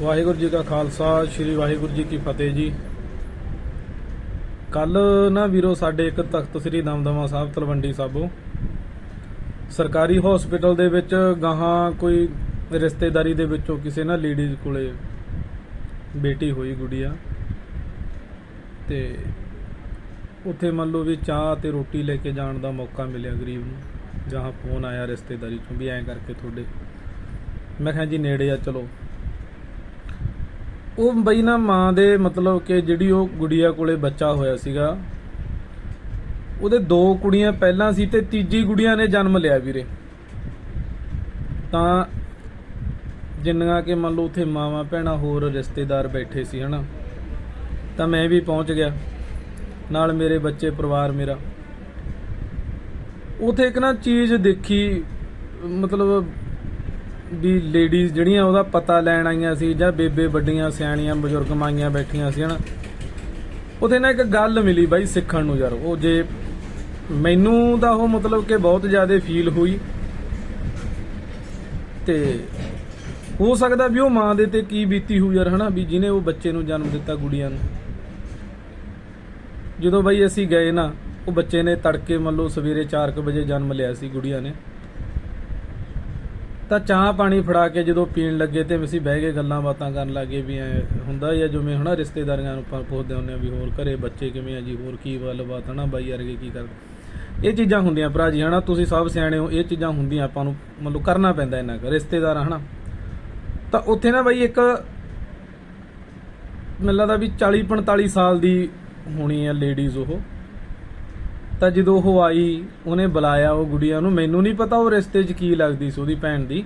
ਵਾਹਿਗੁਰੂ ਜੀ ਕਾ ਖਾਲਸਾ, ਸ੍ਰੀ ਵਾਹਿਗੁਰੂ ਜੀ ਕੀ ਫਤਿਹ ਜੀ। ਕੱਲ ਨਾ ਵੀਰੋ, ਸਾਡੇ ਇੱਕ ਤਖਤ ਸ੍ਰੀ ਦਮਦਮਾ ਸਾਹਿਬ, ਤਲਵੰਡੀ ਸਾਬੋ। ਸਰਕਾਰੀ ਹਸਪੀਟਲ ਦੇ ਵਿੱਚ ਗਾਹਾਂ ਕੋਈ ਰਿਸ਼ਤੇਦਾਰੀ ਦੇ ਵਿੱਚੋਂ ਕਿਸੇ ਨਾ ਲੇਡੀਜ਼ ਕੋਲੇ ਬੇਟੀ ਹੋਈ ਗੁੜੀਆ। ਤੇ ਉੱਥੇ ਮੰਨ ਲਓ ਵੀ ਚਾਹ ਤੇ ਰੋਟੀ ਲੈ ਕੇ ਜਾਣ ਦਾ ਮੌਕਾ ਮਿਲਿਆ ਗਰੀਬ ਨੂੰ ਜਹਾਂ ਫੋਨ ਆਇਆ ਰਿਸ਼ਤੇਦਾਰੀ ਚੋਂ ਵੀ ਐਂ ਕਰਕੇ ਤੁਹਾਡੇ। ਮੈਂ ਕਿਹਾ ਜੀ ਨੇੜੇ ਆ, ਚਲੋ। ਉਹ ਬਈ ਨਾ ਮਾਂ ਦੇ ਮਤਲਬ ਕਿ ਜਿਹੜੀ ਉਹ ਗੁੜੀਆ ਕੋਲੇ ਬੱਚਾ ਹੋਇਆ ਸੀਗਾ, ਉਹਦੇ ਦੋ ਕੁੜੀਆਂ ਪਹਿਲਾਂ ਸੀ ਤੇ ਤੀਜੀ ਗੁੜੀਆ ਨੇ ਜਨਮ ਲਿਆ ਵੀਰੇ। ਤਾਂ ਜਿੰਨੀਆਂ ਕਿ ਮੰਨ ਲਓ ਉੱਥੇ ਮਾਵਾਂ ਭੈਣਾਂ ਹੋਰ ਰਿਸ਼ਤੇਦਾਰ ਬੈਠੇ ਸੀ, ਹਨਾ। ਤਾਂ ਮੈਂ ਵੀ ਪਹੁੰਚ ਗਿਆ, ਨਾਲ ਮੇਰੇ ਬੱਚੇ ਪਰਿਵਾਰ ਮੇਰਾ। ਉਥੇ ਇੱਕ ਨਾ ਚੀਜ਼ ਦੇਖੀ, ਮਤਲਬ ਵੀ ਲੇਡੀਜ਼ ਜਿਹੜੀਆਂ ਉਹਦਾ ਪਤਾ ਲੈਣ ਆਈਆਂ ਸੀ ਜਾਂ ਬੇਬੇ ਵੱਡੀਆਂ, ਸਿਆਣੀਆਂ, ਬਜ਼ੁਰਗ ਮਾਈਆਂ ਬੈਠੀਆਂ ਸੀ, ਹਨਾ? ਉਹਦੇ ਨਾਲ ਇੱਕ ਗੱਲ ਮਿਲੀ ਬਾਈ ਸਿੱਖਣ ਨੂੰ ਯਾਰ, ਉਹ ਜੇ ਮੈਨੂੰ ਤਾਂ ਉਹ ਮਤਲਬ ਕਿ ਬਹੁਤ ਜ਼ਿਆਦਾ ਫੀਲ ਹੋਈ। ਤੇ ਹੋ ਸਕਦਾ ਵੀ ਉਹ ਮਾਂ ਦੇ ਤੇ ਕੀ ਬੀਤੀ ਹੋਊ ਯਾਰ, ਹਨਾ? ਵੀ ਜਿਹਨੇ ਉਹ ਬੱਚੇ ਨੂੰ ਜਨਮ ਦਿੱਤਾ ਗੁੜੀਆਂ ਨੂੰ। ਜਦੋਂ ਬਾਈ ਅਸੀਂ ਗਏ ਨਾ, ਉਹ ਬੱਚੇ ਨੇ ਤੜਕੇ ਮੰਨ ਲਓ ਸਵੇਰੇ 4:00 ਵਜੇ ਜਨਮ ਲਿਆ ਸੀ ਗੁੜੀਆ ਨੇ। ਤਾਂ ਚਾਹ ਪਾਣੀ ਫੜਾ ਕੇ ਜਦੋਂ ਪੀਣ ਲੱਗੇ ਤੇ ਅਸੀਂ ਬਹਿ ਕੇ ਗੱਲਾਂ ਬਾਤਾਂ ਕਰਨ ਲੱਗੇ ਵੀ ਐ ਹੁੰਦਾ ਹੀ ਆ, ਜਿਵੇਂ ਹਨਾ ਰਿਸ਼ਤੇਦਾਰੀਆਂ ਨੂੰ ਆਪਾਂ ਪੁੱਛਦੇ ਹੁੰਦੇ ਆ ਵੀ ਹੋਰ ਘਰੇ ਬੱਚੇ ਕਿਵੇਂ ਆ ਜੀ, ਹੋਰ ਕੀ ਗੱਲਬਾਤ ਹਨਾ ਬਾਈ ਵਰਗੇ ਕੀ ਕਰਦੇ। ਇਹ ਚੀਜ਼ਾਂ ਹੁੰਦੀਆਂ ਭਰਾ ਜੀ, ਹਨਾ ਤੁਸੀਂ ਸਭ ਸਿਆਣੇ ਹੋ, ਇਹ ਚੀਜ਼ਾਂ ਹੁੰਦੀਆਂ ਆਪਾਂ ਨੂੰ ਮਤਲਬ ਕਰਨਾ ਪੈਂਦਾ ਇਹਨਾਂ ਕੁ, ਰਿਸ਼ਤੇਦਾਰ ਹਨਾ। ਤਾਂ ਉੱਥੇ ਨਾ ਬਾਈ ਇੱਕ ਮੈਨੂੰ ਲੱਗਦਾ ਵੀ 40 45 ਸਾਲ ਦੀ ਹੋਣੀ ਆ ਲੇਡੀਜ਼ ਉਹ। ਤਾਂ ਜਦੋਂ ਉਹ ਆਈ, ਉਹਨੇ ਬੁਲਾਇਆ ਉਹ ਗੁੜੀਆ ਨੂੰ। ਮੈਨੂੰ ਨਹੀਂ ਪਤਾ ਉਹ ਰਿਸ਼ਤੇ 'ਚ ਕੀ ਲੱਗਦੀ ਸੀ ਉਹਦੀ ਭੈਣ ਦੀ।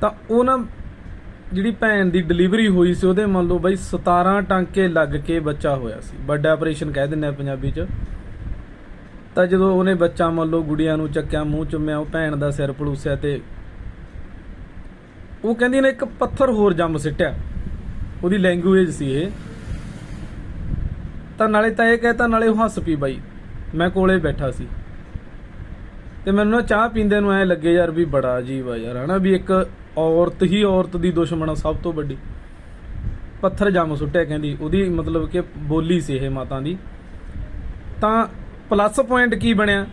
ਤਾਂ ਉਹ ਨਾ ਜਿਹੜੀ ਭੈਣ ਦੀ ਡਿਲੀਵਰੀ ਹੋਈ ਸੀ, ਉਹਦੇ ਮੰਨ ਲਓ ਬਈ 17 ਟਾਂਕੇ ਲੱਗ ਕੇ ਬੱਚਾ ਹੋਇਆ ਸੀ। ਵੱਡਾ ਆਪਰੇਸ਼ਨ ਕਹਿ ਦਿੰਦੇ ਆ ਪੰਜਾਬੀ 'ਚ। ਤਾਂ ਜਦੋਂ ਉਹਨੇ ਬੱਚਾ ਮੰਨ ਲਓ ਗੁੜੀਆ ਨੂੰ ਚੱਕਿਆ, ਮੂੰਹ ਚੁੰਮਿਆ, ਉਹ ਭੈਣ ਦਾ ਸਿਰ ਪਲੂਸਿਆ ਤੇ ਉਹ ਕਹਿੰਦੀ ਨੇ ਇੱਕ ਪੱਥਰ ਹੋਰ ਜੰਮ ਸਿੱਟਿਆ। ਉਹਦੀ ਲੈਂਗੁਏਜ ਸੀ ਇਹ। ਤਾਂ ਨਾਲੇ ਤਾਂ ਇਹ ਕਹਿਤਾ, ਨਾਲੇ ਉਹ ਹੱਸ ਪਈ ਬਾਈ। ਮੈਂ ਕੋਲੇ ਬੈਠਾ ਸੀ। ਤੇ ਮੈਨੂੰ ਨਾ ਚਾਹ ਪੀਂਦੇ ਨੂੰ ਐ ਲੱਗੇ, ਯਾਰ ਵੀ ਬੜਾ ਅਜੀਬ ਆ ਯਾਰ, ਹਨਾ ਵੀ ਇੱਕ ਔਰਤ ਹੀ ਔਰਤ ਦੀ ਦੁਸ਼ਮਣ ਆ ਸਭ ਤੋਂ ਵੱਡੀ। ਪੱਥਰ ਜੰਮ ਸੁੱਟਿਆ ਕਹਿੰਦੀ, ਉਹਦੀ ਮਤਲਬ ਕਿ ਬੋਲੀ ਸੀ ਇਹ ਮਾਤਾ ਦੀ। ਤਾਂ ਪਲੱਸ ਪੁਆਇੰਟ ਕੀ ਬਣਿਆ?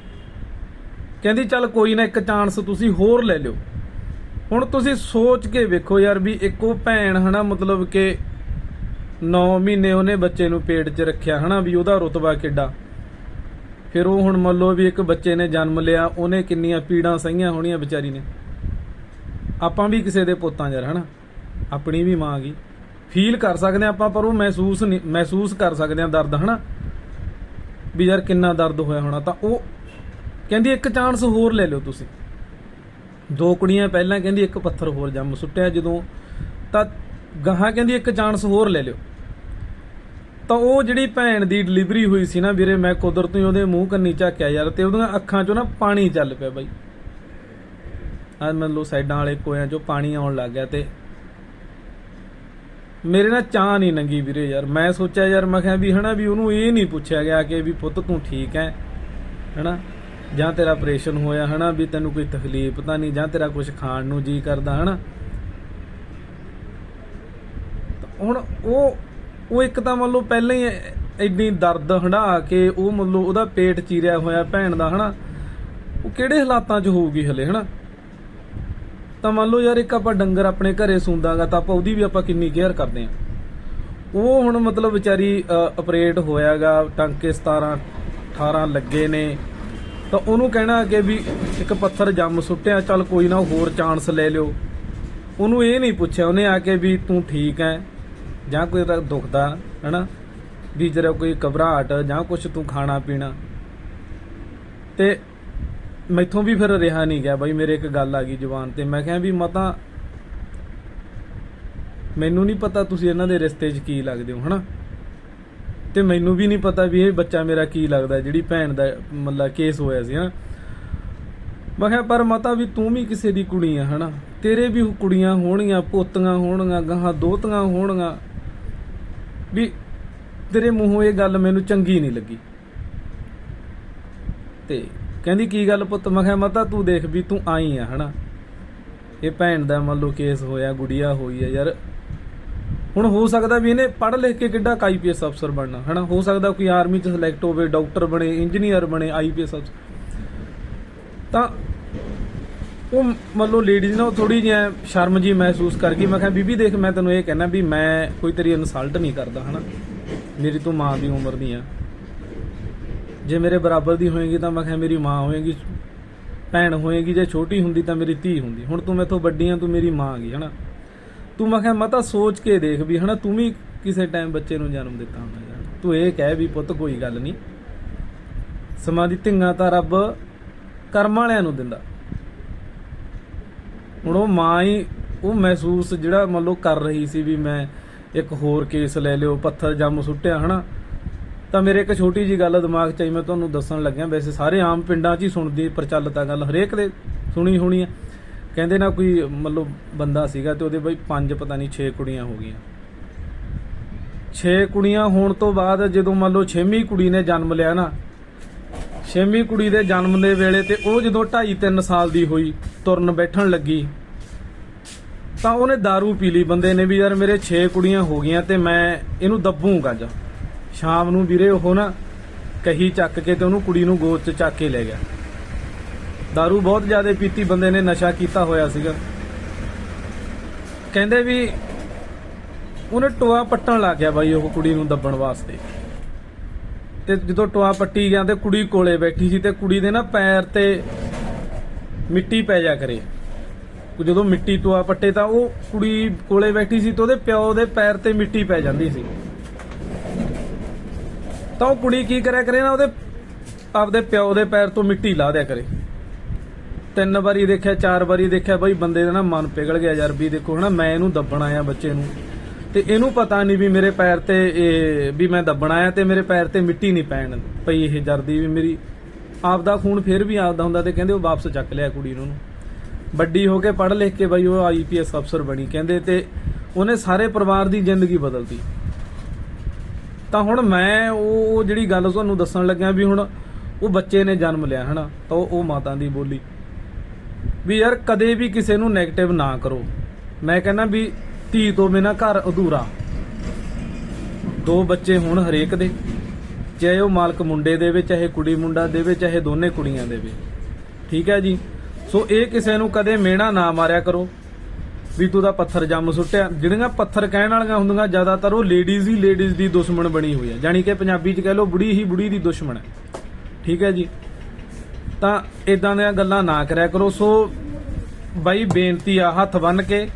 ਕਹਿੰਦੀ, ਚੱਲ ਕੋਈ ਨਾ ਇੱਕ ਚਾਂਸ ਤੁਸੀਂ ਹੋਰ ਲੈ ਲਿਓ। ਹੁਣ ਤੁਸੀਂ ਸੋਚ ਕੇ ਵੇਖੋ ਯਾਰ ਵੀ ਇੱਕੋ ਭੈਣ, ਹਨਾ ਮਤਲਬ ਕਿ 9 ਮਹੀਨੇ ਉਹਨੇ ਬੱਚੇ ਨੂੰ ਪੇਟ 'ਚ ਰੱਖਿਆ, ਹਨਾ ਵੀ ਉਹਦਾ ਰੁਤਬਾ ਕਿੱਡਾ। ਫਿਰ ਉਹ ਹੁਣ ਮੰਨ ਲਓ ਵੀ ਇੱਕ ਬੱਚੇ ਨੇ ਜਨਮ ਲਿਆ, ਉਹਨੇ ਕਿੰਨੀਆਂ ਪੀੜਾਂ ਸਹੀਆਂ ਹੋਣੀਆਂ ਵਿਚਾਰੀ ਨੇ। ਆਪਾਂ ਵੀ ਕਿਸੇ ਦੇ ਪੁੱਤਾਂ ਯਾਰ ਹਨਾ? ਆਪਣੀ ਵੀ ਮਾਂ ਗਈ ਫੀਲ ਕਰ ਸਕਦੇ ਹਾਂ ਆਪਾਂ, ਪਰ ਉਹ ਮਹਿਸੂਸ ਨਹੀਂ ਮਹਿਸੂਸ ਕਰ ਸਕਦੇ ਹਾਂ ਦਰਦ, ਹਨਾ? ਵੀ ਯਾਰ ਕਿੰਨਾ ਦਰਦ ਹੋਇਆ ਹੋਣਾ, ਤਾਂ ਉਹ ਕਹਿੰਦੀ ਇੱਕ ਚਾਂਸ ਹੋਰ ਲੈ ਲਿਓ ਤੁਸੀਂ। ਦੋ ਕੁੜੀਆਂ ਪਹਿਲਾਂ ਕਹਿੰਦੀ ਇੱਕ ਪੱਥਰ ਹੋਰ ਜੰਮ ਸੁੱਟਿਆ ਜਦੋਂ, ਤਾਂ ਗਾਹਾਂ ਕਹਿੰਦੀ ਇੱਕ ਚਾਂਸ ਹੋਰ ਲੈ ਲਿਓ। ਤਾਂ ਉਹ ਜਿਹੜੀ ਭੈਣ ਦੀ ਡਿਲੀਵਰੀ ਹੋਈ ਸੀ ਨਾ ਵੀਰੇ, ਮੈਂ ਕੁਦਰਤ ਹੀ ਉਹਦੇ ਮੂੰਹ ਕੰਨੀ ਝਾਕਿਆ ਯਾਰ ਤੇ ਉਹਦੀਆਂ ਅੱਖਾਂ 'ਚੋਂ ਨਾ ਪਾਣੀ ਚੱਲ ਪਿਆ ਬਾਈ। ਆ ਮੰਨ ਲਓ ਸਾਈਡਾਂ ਵਾਲੇ ਕੋਇਆਂ 'ਚੋਂ ਪਾਣੀ ਆਉਣ ਲੱਗ ਗਿਆ ਤੇ ਮੇਰੇ ਨਾਲ ਚਾਹ ਨਹੀਂ ਨੰਗੀ ਵੀਰੇ ਯਾਰ। ਮੈਂ ਸੋਚਿਆ ਯਾਰ, ਮੈਂ ਕਿਹਾ ਵੀ ਹਨਾ ਵੀ ਉਹਨੂੰ ਇਹ ਨਹੀਂ ਪੁੱਛਿਆ ਗਿਆ ਕਿ ਵੀ ਪੁੱਤ ਤੂੰ ਠੀਕ ਹੈ, ਹਨਾ? ਜਾਂ ਤੇਰਾ ਆਪਰੇਸ਼ਨ ਹੋਇਆ ਹਨਾ ਵੀ ਤੈਨੂੰ ਕੋਈ ਤਕਲੀਫ ਤਾਂ ਨਹੀਂ, ਜਾਂ ਤੇਰਾ ਕੁਝ ਖਾਣ ਨੂੰ ਜੀ ਕਰਦਾ, ਹਨਾ? ਹੁਣ ਉਹ ਉਹ ਇੱਕ ਤਾਂ ਮੰਨ ਲਓ ਪਹਿਲਾਂ ਹੀ ਐਡੀ ਦਰਦ ਹੰਢਾ ਕੇ ਉਹ ਮੰਨ ਲਓ ਉਹਦਾ ਪੇਟ ਚੀਰਿਆ ਹੋਇਆ ਭੈਣ ਦਾ ਹਨਾ, ਉਹ ਕਿਹੜੇ ਹਾਲਾਤਾਂ 'ਚ ਹੋਊਗੀ ਹਲੇ ਹਨਾ? ਤਾਂ ਮੰਨ ਲਓ ਯਾਰ ਇੱਕ ਆਪਾਂ ਡੰਗਰ ਆਪਣੇ ਘਰੇ ਸੂੰਦਾਗਾ ਤਾਂ ਆਪਾਂ ਉਹਦੀ ਵੀ ਆਪਾਂ ਕਿੰਨੀ ਕੇਅਰ ਕਰਦੇ ਆ ਉਹ ਹੁਣ ਮਤਲਬ ਵਿਚਾਰੀ ਆਪਰੇਟ ਹੋਇਆਗਾ, ਟਾਂਕੇ 17 18 ਲੱਗੇ ਨੇ। ਤਾਂ ਉਹਨੂੰ ਕਹਿਣਾ ਕਿ ਵੀ ਇੱਕ ਪੱਥਰ ਜੰਮ ਸੁੱਟਿਆ, ਚੱਲ ਕੋਈ ਨਾ ਹੋਰ ਚਾਂਸ ਲੈ ਲਿਓ। ਉਹਨੂੰ ਇਹ ਨਹੀਂ ਪੁੱਛਿਆ, ਉਹਨੇ ਆ ਕੇ ਵੀ ਤੂੰ ਠੀਕ ਹੈ। ਜਾਂ ਕੋਈ ਤਾਂ ਦੁਖਦਾ ਹਨਾ? ਵੀ ਜਿਹੜਾ ਕੋਈ ਘਬਰਾਹਟ, ਜਾਂ ਕੁਝ ਤੂੰ ਖਾਣਾ ਪੀਣਾ। ਤੇ ਮੈਥੋਂ ਵੀ ਫਿਰ ਰਿਹਾ ਨਹੀਂ ਗਿਆ ਬਾਈ, ਮੇਰੇ ਇੱਕ ਗੱਲ ਆ ਗਈ ਜ਼ੁਬਾਨ ਤੇ। ਮੈਂ ਕਿਹਾ ਵੀ ਮਤਾ, ਮੈਨੂੰ ਨਹੀਂ ਪਤਾ ਤੁਸੀਂ ਇਹਨਾਂ ਦੇ ਰਿਸ਼ਤੇ 'ਚ ਕੀ ਲੱਗਦੇ ਹੋ, ਹਨਾ? ਤੇ ਮੈਨੂੰ ਵੀ ਨਹੀਂ ਪਤਾ ਵੀ ਇਹ ਬੱਚਾ ਮੇਰਾ ਕੀ ਲੱਗਦਾ, ਜਿਹੜੀ ਭੈਣ ਦਾ ਮਤਲਬ ਕੇਸ ਹੋਇਆ ਸੀ, ਹਨਾ? ਮੈਂ ਕਿਹਾ, ਪਰ ਮਤਾ ਵੀ ਤੂੰ ਵੀ ਕਿਸੇ ਦੀ ਕੁੜੀ ਆ, ਹਨਾ? ਤੇਰੇ ਵੀ ਕੁੜੀਆਂ ਹੋਣਗੀਆਂ, ਪੋਤੀਆਂ ਹੋਣਗੀਆਂ, ਗਾਹਾਂ ਦੋਤੀਆਂ ਹੋਣਗੀਆਂ। ਵੀ ਤੇਰੇ ਮੂੰਹੋਂ ਇਹ ਗੱਲ ਮੈਨੂੰ ਚੰਗੀ ਨਹੀਂ ਲੱਗੀ। ਤੇ ਕਹਿੰਦੀ, ਕੀ ਗੱਲ ਪੁੱਤ? ਮੈਂ ਕਿਹਾ, ਮਤਾ, ਤੂੰ ਦੇਖ ਵੀ ਤੂੰ ਆਈ ਆ, ਹਨਾ? ਇਹ ਭੈਣ ਦਾ ਮੰਨ ਲਓ ਕੇਸ ਹੋਇਆ, ਗੁੜੀਆ ਹੋਈ ਆ ਯਾਰ। ਹੁਣ ਹੋ ਸਕਦਾ ਵੀ ਇਹਨੇ ਪੜ੍ਹ ਲਿਖ ਕੇ ਕਿੱਡਾ ਆਈਪੀਐਸ ਅਫਸਰ ਬਣਨਾ, ਹਨਾ? ਹੋ ਸਕਦਾ ਕੋਈ ਆਰਮੀ ਚ ਸਿਲੈਕਟ ਹੋਵੇ ਡਾਕਟਰ ਬਣੇ ਇੰਜੀਨੀਅਰ ਬਣੇ ਆਈਪੀਐਸ ਅਫਸਰ ਤਾਂ ਉਹ ਮਤਲਬ ਲੇਡੀਜ਼ ਨਾਲ ਥੋੜੀ ਜਿਹੀ ਸ਼ਰਮ ਜੀ ਮਹਿਸੂਸ ਕਰ ਗਈ। ਮੈਂ ਕਿਹਾ, ਬੀਬੀ ਦੇਖ, ਮੈਂ ਤੈਨੂੰ ਇਹ ਕਹਿਣਾ ਵੀ ਮੈਂ ਕੋਈ ਤੇਰੀ ਇਨਸਲਟ ਨਹੀਂ ਕਰਦਾ, ਹਨਾ? ਮੇਰੀ ਤੂੰ ਮਾਂ ਦੀ ਉਮਰ ਦੀ ਆ। ਜੇ ਮੇਰੇ ਬਰਾਬਰ ਦੀ ਹੋਏਗੀ ਤਾਂ ਮੈਂ ਕਿਹਾ, ਮੇਰੀ ਮਾਂ ਹੋਏਗੀ, ਭੈਣ ਹੋਏਗੀ, ਜੇ ਛੋਟੀ ਹੁੰਦੀ ਤਾਂ ਮੇਰੀ ਧੀ ਹੁੰਦੀ। ਹੁਣ ਤੂੰ ਮੈਥੋਂ ਵੱਡੀ ਆ, ਤੂੰ ਮੇਰੀ ਮਾਂ ਗਈ, ਹਨਾ? ਤੂੰ ਮੈਂ ਕਿਹਾ, ਮਤਾ ਸੋਚ ਕੇ ਦੇਖ ਵੀ, ਹਨਾ, ਤੂੰ ਵੀ ਕਿਸੇ ਟਾਈਮ ਬੱਚੇ ਨੂੰ ਜਨਮ ਦਿੱਤਾ ਹੁੰਦਾ ਯਾਰ। ਤੂੰ ਇਹ ਕਹਿ ਵੀ, ਪੁੱਤ, ਕੋਈ ਗੱਲ ਨਹੀਂ। ਸਮਾਂ ਦੀ ਧੀਆਂ ਤਾਂ ਰੱਬ ਕਰਮ ਵਾਲਿਆਂ ਨੂੰ ਦਿੰਦਾ। ਹੁਣ ਉਹ ਮਾਂ ਹੀ, ਉਹ ਮਹਿਸੂਸ ਜਿਹੜਾ ਮੰਨ ਲਓ ਕਰ ਰਹੀ ਸੀ ਵੀ ਮੈਂ ਇੱਕ ਹੋਰ ਕੇਸ ਲੈ ਲਿਓ, ਪੱਥਰ ਜੰਮ ਸੁੱਟਿਆ, ਹਨਾ? ਤਾਂ ਮੇਰੇ ਇੱਕ ਛੋਟੀ ਜੀ ਗੱਲ ਦਿਮਾਗ 'ਚ ਆਈ, ਮੈਂ ਤੁਹਾਨੂੰ ਦੱਸਣ ਲੱਗਿਆ, ਵੈਸੇ ਸਾਰੇ ਆਮ ਪਿੰਡਾਂ 'ਚ ਹੀ ਸੁਣਦੀ ਪ੍ਰਚਲਿਤ ਆ ਗੱਲ, ਹਰੇਕ ਦੇ ਸੁਣੀ ਹੋਣੀ ਆ। ਕਹਿੰਦੇ ਨਾ ਕੋਈ ਮਤਲਬ ਬੰਦਾ ਸੀਗਾ ਤੇ ਉਹਦੇ ਬਈ ਪੰਜ ਪਤਾ ਨਹੀਂ 6 ਕੁੜੀਆਂ ਹੋ ਗਈਆਂ। 6 ਕੁੜੀਆਂ ਹੋਣ ਤੋਂ ਬਾਅਦ ਜਦੋਂ ਮੰਨ ਲਓ 6ਵੀਂ ਕੁੜੀ ਨੇ ਜਨਮ ਲਿਆ ਨਾ 6ਵੀਂ ਕੁੜੀ ਦੇ ਜਨਮ ਦੇ ਵੇਲੇ ਤੇ ਉਹ ਜਦੋਂ 2.5 3 ਸਾਲ ਦੀ ਹੋਈ ਤੁਰਨ ਬੈਠਣ ਲੱਗੀ ਤਾਂ ਉਹਨੇ दारू ਪੀ ਲਈ ਬੰਦੇ ਨੇ ਵੀ ਯਾਰ ਮੇਰੇ 6 ਕੁੜੀਆਂ ਹੋ ਗਈਆਂ ਤੇ ਮੈਂ ਇਹਨੂੰ ਦੱਬੂਗਾ ਅੱਜ ਸ਼ਾਮ ਨੂੰ ਵੀਰੇ ਉਹ ਨਾ ਕਹੀ ਚੱਕ ਕੇ ਤੇ ਉਹਨੂੰ ਕੁੜੀ ਨੂੰ ਗੋਦ 'ਚ ਚੱਕ ਕੇ ਲੈ ਗਿਆ दारू ਬਹੁਤ ਜ਼ਿਆਦਾ ਪੀਤੀ ਬੰਦੇ ਨੇ ਨਸ਼ਾ ਕੀਤਾ ਹੋਇਆ ਸੀਗਾ ਕਹਿੰਦੇ ਵੀ ਉਹਨੇ ਟੋਆ ਪੱਟਣ ਲੱਗ ਗਿਆ ਬਾਈ ਉਹ ਕੁੜੀ ਨੂੰ ਦੱਬਣ ਵਾਸਤੇ ਤੇ ਜਦੋਂ ਟੋਆ ਪੱਟੀ ਗਿਆ ਤੇ ਕੁੜੀ ਕੋਲੇ ਬੈਠੀ ਸੀ ਤੇ ਕੁੜੀ ਦੇ ਨਾ ਪੈਰ ਤੇ ਮਿੱਟੀ ਪੈ ਜਾ ਕਰੇ। ਜਦੋਂ ਮਿੱਟੀ ਟੋਆ ਪੱਟੇ ਤਾਂ ਉਹ ਕੁੜੀ ਕੋਲੇ ਬੈਠੀ ਸੀ ਤੇ ਉਹਦੇ ਪਿਓ ਦੇ ਪੈਰ ਤੇ ਮਿੱਟੀ ਪੈ ਜਾਂਦੀ ਸੀ। ਤਾਂ ਉਹ ਕੁੜੀ ਕੀ ਕਰਿਆ ਕਰੇ ਨਾ, ਉਹਦੇ ਆਪਦੇ ਪਿਓ ਦੇ ਪੈਰ ਤੋਂ ਮਿੱਟੀ ਲਾ ਦਿਆ ਕਰੇ। ਤਿੰਨ ਵਾਰੀ ਦੇਖਿਆ, ਚਾਰ ਵਾਰੀ ਦੇਖਿਆ, ਬਈ ਬੰਦੇ ਦਾ ਨਾ ਮਨ ਪਿਘਲ ਗਿਆ ਯਾਰ, ਵੀ ਦੇਖੋ ਹਨਾ, ਮੈਂ ਇਹਨੂੰ ਦੱਬਣ ਆਇਆ ਬੱਚੇ ਨੂੰ। ਤੇ ਇਹਨੂੰ ਪਤਾ ਨਹੀਂ ਵੀ ਮੇਰੇ ਪੈਰ ਤੇ ਇਹ ਵੀ ਮੈਂ ਦੱਬਣਾ ਆਇਆ ਤੇ ਮੇਰੇ ਪੈਰ ਤੇ ਮਿੱਟੀ ਨਹੀਂ ਪੈਣ ਪਈ ਇਹ ਜਰਦੀ ਵੀ ਮੇਰੀ। ਆਪਦਾ ਖੂਨ ਫਿਰ ਵੀ ਆਪਦਾ ਹੁੰਦਾ ਤੇ ਕਹਿੰਦੇ ਉਹ ਵਾਪਸ ਚੱਕ ਲਿਆ ਕੁੜੀ ਨੂੰ। ਉਹਨੂੰ। ਵੱਡੀ ਹੋ ਕੇ ਪੜ੍ਹ ਲਿਖ ਕੇ ਬਈ ਉਹ ਆਈਪੀਐਸ ਅਫਸਰ ਬਣੀ ਕਹਿੰਦੇ ਤੇ ਉਹਨੇ ਸਾਰੇ ਪਰਿਵਾਰ ਦੀ ਜ਼ਿੰਦਗੀ ਬਦਲਤੀ। ਤਾਂ ਹੁਣ ਮੈਂ ਉਹ ਜਿਹੜੀ ਗੱਲ ਤੁਹਾਨੂੰ ਦੱਸਣ ਲੱਗਿਆ ਵੀ ਹੁਣ ਉਹ ਬੱਚੇ ਨੇ ਜਨਮ ਲਿਆ ਹਨਾ, ਤਾਂ ਉਹ ਉਹ ਮਾਤਾ ਦੀ ਬੋਲੀ। ਵੀ ਯਾਰ ਕਦੇ ਵੀ ਕਿਸੇ ਨੂੰ 네ਗੇਟਿਵ ਨਾ ਕਰੋ। ਮੈਂ ਕਹਿੰਦਾ ਵੀ ਧੀ ਤੋਂ ਬਿਨਾ ਘਰ ਅਧੂਰਾ। ਦੋ ਬੱਚੇ ਹੋਣ ਹਰੇਕ ਦੇ, ਚਾਹੇ ਉਹ ਮਾਲਕ ਮੁੰਡੇ ਦੇਵੇ, ਚਾਹੇ ਕੁੜੀ ਮੁੰਡਾ ਦੇਵੇ, ਚਾਹੇ ਦੋਨੇ ਕੁੜੀਆਂ ਦੇਵੇ। ਠੀਕ ਹੈ ਜੀ? ਸੋ ਇਹ ਕਿਸੇ ਨੂੰ ਕਦੇ ਮਿਹਣਾ ਨਾ ਮਾਰਿਆ ਕਰੋ ਵੀ ਤੂੰ ਦਾ ਪੱਥਰ ਜੰਮ ਸੁੱਟਿਆ। ਜਿਹੜੀਆਂ ਪੱਥਰ ਕਹਿਣ ਵਾਲੀਆਂ ਹੁੰਦੀਆਂ, ਜ਼ਿਆਦਾਤਰ ਉਹ ਲੇਡੀਜ਼ ਹੀ ਲੇਡੀਜ਼ ਦੀ ਦੁਸ਼ਮਣ ਬਣੀ ਹੋਈ ਹੈ। ਜਾਣੀ ਕਿ ਪੰਜਾਬੀ 'ਚ ਕਹਿ ਲਓ ਬੁੜੀ ਹੀ ਬੁੜੀ ਦੀ ਦੁਸ਼ਮਣ ਹੈ। ਠੀਕ ਹੈ ਜੀ? ਤਾਂ ਇਦਾਂ ਦੀਆਂ ਗੱਲਾਂ ਨਾ ਕਰਿਆ ਕਰੋ। ਸੋ ਬਾਈ ਬੇਨਤੀ ਆ, ਹੱਥ ਬੰਨ ਕੇ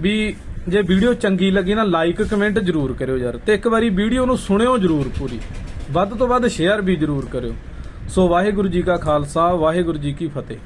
ਵੀ ਜੇ ਵੀਡੀਓ ਚੰਗੀ ਲੱਗੀ ਨਾ ਲਾਈਕ ਕਮੈਂਟ ਜਰੂਰ ਕਰਿਓ ਯਾਰ ਤੇ ਇੱਕ ਵਾਰੀ ਵੀਡੀਓ ਨੂੰ ਸੁਣਿਓ ਜਰੂਰ ਪੂਰੀ। ਵੱਧ ਤੋਂ ਵੱਧ ਸ਼ੇਅਰ ਵੀ ਜਰੂਰ ਕਰਿਓ। ਸੋ ਵਾਹਿਗੁਰੂ ਜੀ ਕਾ ਖਾਲਸਾ, ਵਾਹਿਗੁਰੂ ਜੀ ਕੀ ਫਤਿਹ।